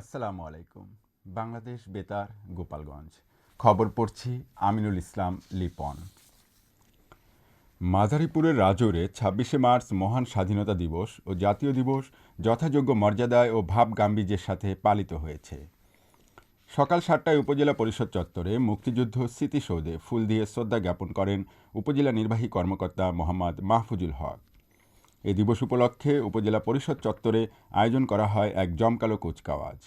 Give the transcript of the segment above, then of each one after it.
আসসালামু আলাইকুম। বাংলাদেশ বেতার, গোপালগঞ্জ। খবর পড়ছি আমিনুল ইসলাম, লিপন। মাদারীপুরের রাজৌরে ছাব্বিশে মার্চ মহান স্বাধীনতা দিবস ও জাতীয় দিবস যথাযোগ্য মর্যাদায় ও ভাব গাম্ভীর্যের সাথে পালিত হয়েছে। সকাল সাতটায় উপজেলা পরিষদ চত্বরে মুক্তিযুদ্ধ স্মৃতিসৌধে ফুল দিয়ে শ্রদ্ধা জ্ঞাপন করেন উপজেলা নির্বাহী কর্মকর্তা মোহাম্মদ মাহফুজুল হক। এ দিবস উপলক্ষে উপজেলা পরিষদ চত্বরে আয়োজন করা হয় এক জমকালো কুচকাওয়াজ।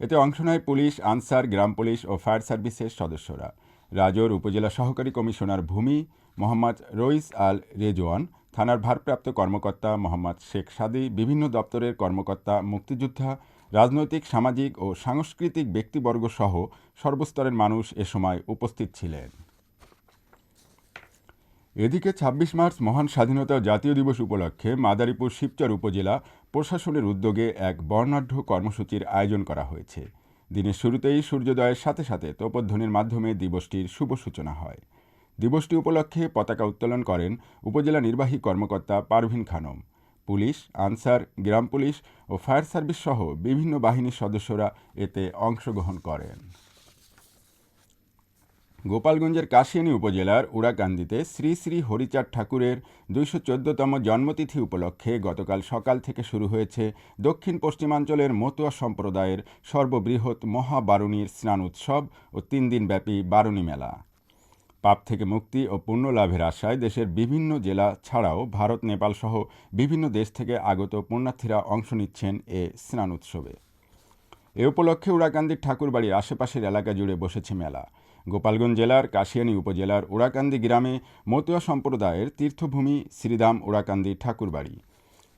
এতে অংশ নেয় পুলিশ, আনসার, গ্রাম পুলিশ ও ফায়ার সার্ভিসের সদস্যরা। রাজৌর উপজেলা সহকারী কমিশনার ভূমি মোহাম্মদ রইস আল রেজওয়ান, থানার ভারপ্রাপ্ত কর্মকর্তা মোহাম্মদ শেখ সাদি, বিভিন্ন দপ্তরের কর্মকর্তা, মুক্তিযোদ্ধা, রাজনৈতিক, সামাজিক ও সাংস্কৃতিক ব্যক্তিবর্গ সহ সর্বস্তরের মানুষ এ সময় উপস্থিত ছিলেন। এদিকে ২৬ মার্চ মহান স্বাধীনতা জাতীয় দিবস উপলক্ষে মাদারীপুর শিবচর উপজেলা প্রশাসনের উদ্যোগে এক বর্ণাঢ্য কর্মসূচির আয়োজন করা হয়েছে। দিনের শুরুতেই সূর্যোদয়ের সাথে সাথে তোপধ্বনির মাধ্যমে দিবসটির শুভ সূচনা হয়। দিবসটি উপলক্ষে পতাকা উত্তোলন করেন উপজেলা নির্বাহী কর্মকর্তা পারভিন খানম। পুলিশ, আনসার, গ্রাম পুলিশ ও ফায়ার সার্ভিস সহ বিভিন্ন বাহিনীর সদস্যরা এতে অংশগ্রহণ করেন। গোপালগঞ্জের কাশিয়ানী উপজেলার উড়াকান্দিতে শ্রী শ্রী হরিচাঁদ ঠাকুরের দুইশো চোদ্দতম জন্মতিথি উপলক্ষে গতকাল সকাল থেকে শুরু হয়েছে দক্ষিণ পশ্চিমাঞ্চলের মতুয়া সম্প্রদায়ের সর্ববৃহৎ মহাবারুণীর স্নান উৎসব ও তিন দিনব্যাপী বারুণী মেলা। পাপ থেকে মুক্তি ও পুণ্য লাভের আশায় দেশের বিভিন্ন জেলা ছাড়াও ভারত, নেপাল সহ বিভিন্ন দেশ থেকে আগত পুণ্যার্থীরা অংশ নিচ্ছেন এ স্নান উৎসবে। এ উপলক্ষে উড়াকান্দির ঠাকুরবাড়ির আশেপাশের এলাকা জুড়ে বসেছে মেলা। গোপালগঞ্জ জেলার, কাশিয়ানী উপজেলার, উড়াকান্দি গ্রামে মতুয়া সম্প্রদায়ের তীর্থভূমি শ্রীদাম উড়াকান্দি ঠাকুরবাড়ি।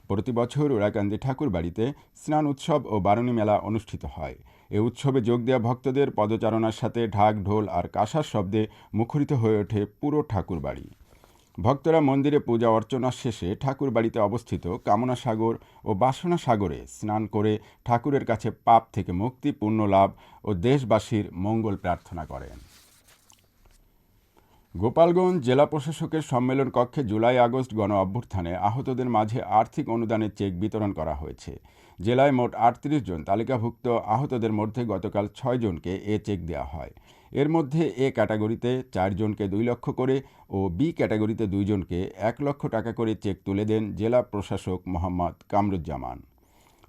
প্রতি বছর উড়াকান্দি ঠাকুরবাড়িতে স্নান উৎসব ও বারণী মেলা অনুষ্ঠিত হয়। এ উৎসবে যোগ দেওয়া ভক্তদের পদচারণার সাথে ঢাক, ঢোল আর কাঁসার শব্দে মুখরিত হয়ে ওঠে পুরো ঠাকুরবাড়ি। ভক্তরা মন্দিরে পূজা অর্চনা শেষে ঠাকুর বাড়িতে অবস্থিত কামনা সাগর ও বাসনা সাগরে স্নান করে ঠাকুরের কাছে পাপ থেকে মুক্তি পূর্ণ লাভ ও দেশবাসীর মঙ্গল প্রার্থনা করেন। গোপালগঞ্জ জেলা প্রশাসকের সম্মেলন কক্ষে জুলাই আগস্ট গণ অভ্যুত্থানে আহতদের মাঝে আর্থিক অনুদানের চেক বিতরণ করা হয়েছে। জেলায় মোট আটত্রিশ জন তালিকাভুক্ত আহতদের মধ্যে গতকাল ছয় জনকে এ চেক দেওয়া হয়। এর মধ্যে এ ক্যাটাগরিতে চারজনকে দুই লক্ষ করে ও বি ক্যাটাগরিতে দুইজনকে এক লক্ষ টাকা করে চেক তুলে দেন জেলা প্রশাসক মোহাম্মদ কামরুজ্জামান।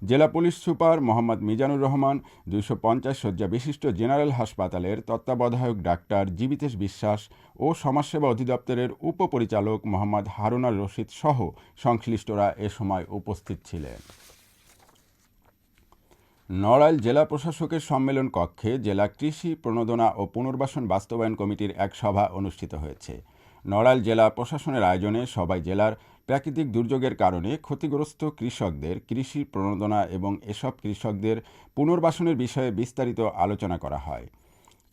জেলা পুলিশ সুপার মোহাম্মদ মিজানুর রহমান, দুইশো পঞ্চাশ শয্যা বিশিষ্ট জেনারেল হাসপাতালের তত্ত্বাবধায়ক ডাক্তার জীবিতেশ বিশ্বাস ও সমাজসেবা অধিদপ্তরের উপপরিচালক মোহাম্মদ হারুনার রশিদ সহ সংশ্লিষ্টরা এ সময় উপস্থিত ছিলেন। নড়াইল জেলা প্রশাসকের সম্মেলন কক্ষে জেলা কৃষি প্রণোদনা ও পুনর্বাসন বাস্তবায়ন কমিটির এক সভা অনুষ্ঠিত হয়েছে। নড়াইল জেলা প্রশাসনের আয়োজনে সবাই জেলার প্রাকৃতিক দুর্যোগের কারণে ক্ষতিগ্রস্ত কৃষকদের কৃষি প্রণোদনা এবং এসব কৃষকদের পুনর্বাসনের বিষয়ে বিস্তারিত আলোচনা করা হয়।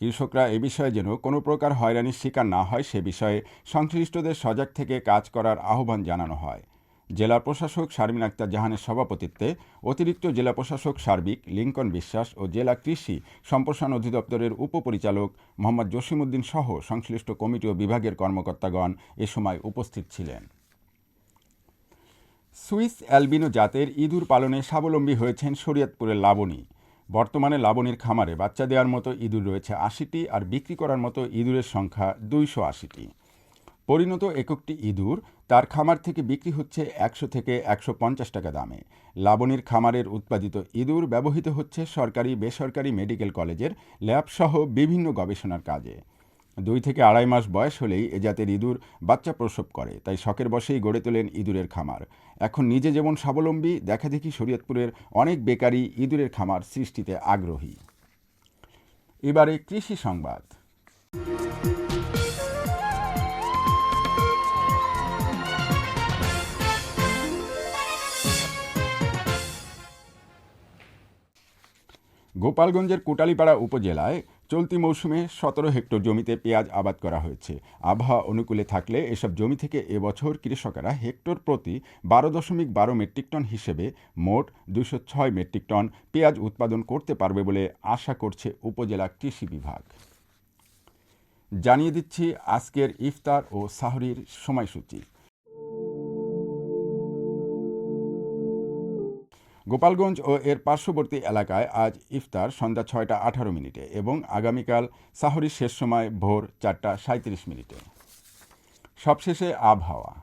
কৃষকরা এ বিষয়ে যেন কোনো প্রকার হয়রানির শিকার না হয়, সে বিষয়ে সংশ্লিষ্টদের সজাগ থেকে কাজ করার আহ্বান জানানো হয়। জেলা প্রশাসক শারমিন আক্তার জাহানের সভাপতিত্বে অতিরিক্ত জেলা প্রশাসক সার্বিক লিঙ্কন বিশ্বাস ও জেলা কৃষি সম্প্রসারণ অধিদপ্তরের উপপরিচালক মোহাম্মদ জসিমউদ্দিন সহ সংশ্লিষ্ট কমিটি ও বিভাগের কর্মকর্তাগণ এ সময় উপস্থিত ছিলেন। সুইস অ্যালবিনো জাতের ইঁদুর পালনে স্বাবলম্বী হয়েছেন শরীয়তপুরের লাবণী। বর্তমানে লাবণীর খামারে বাচ্চা দেওয়ার মতো ইঁদুর রয়েছে আশিটি আর বিক্রি করার মতো ইঁদুরের সংখ্যা দুইশো আশিটি। পরিণত এককটি ইঁদুর তার খামার থেকে বিক্রি হচ্ছে একশো থেকে একশো পঞ্চাশ টাকা দামে। লাবণীর খামারের উৎপাদিত ইঁদুর ব্যবহৃত হচ্ছে সরকারি বেসরকারি মেডিকেল কলেজের ল্যাবসহ বিভিন্ন গবেষণার কাজে। দুই থেকে আড়াই মাস বয়স হলেই এ জাতের ইঁদুর বাচ্চা প্রসব করে, তাই শখের বসেই গড়ে তোলেন ইঁদুরের খামার। এখন নিজে যেমন স্বাবলম্বী, দেখা দেখি শরীয়তপুরের অনেক বেকারি ইঁদুরের খামার সৃষ্টিতে আগ্রহী। এবারে কৃষি সংবাদ। গোপালগঞ্জের কোটালীপাড়া উপজেলায় চলতি মৌসুমে সতেরো হেক্টর জমিতে পেঁয়াজ আবাদ করা হয়েছে। আবহাওয়া অনুকূলে থাকলে এসব জমি থেকে এবছর কৃষকেরা হেক্টর প্রতি বারো দশমিক বারো মেট্রিক টন হিসেবে মোট দুশো ছয় মেট্রিক টন পেঁয়াজ উৎপাদন করতে পারবে বলে আশা করছে উপজেলা কৃষি বিভাগ। জানিয়ে দিচ্ছি আজকের ইফতার ও সাহরির সময়সূচি। গোপালগঞ্জ ও এর পার্শ্ববর্তী এলাকায় আজ ইফতার সন্ধ্যা ছয়টা আঠারো মিনিটে এবং আগামীকাল সাহরির শেষ সময় ভোর চারটা সাঁত্রিশ মিনিটে। সবশেষে আবহাওয়া।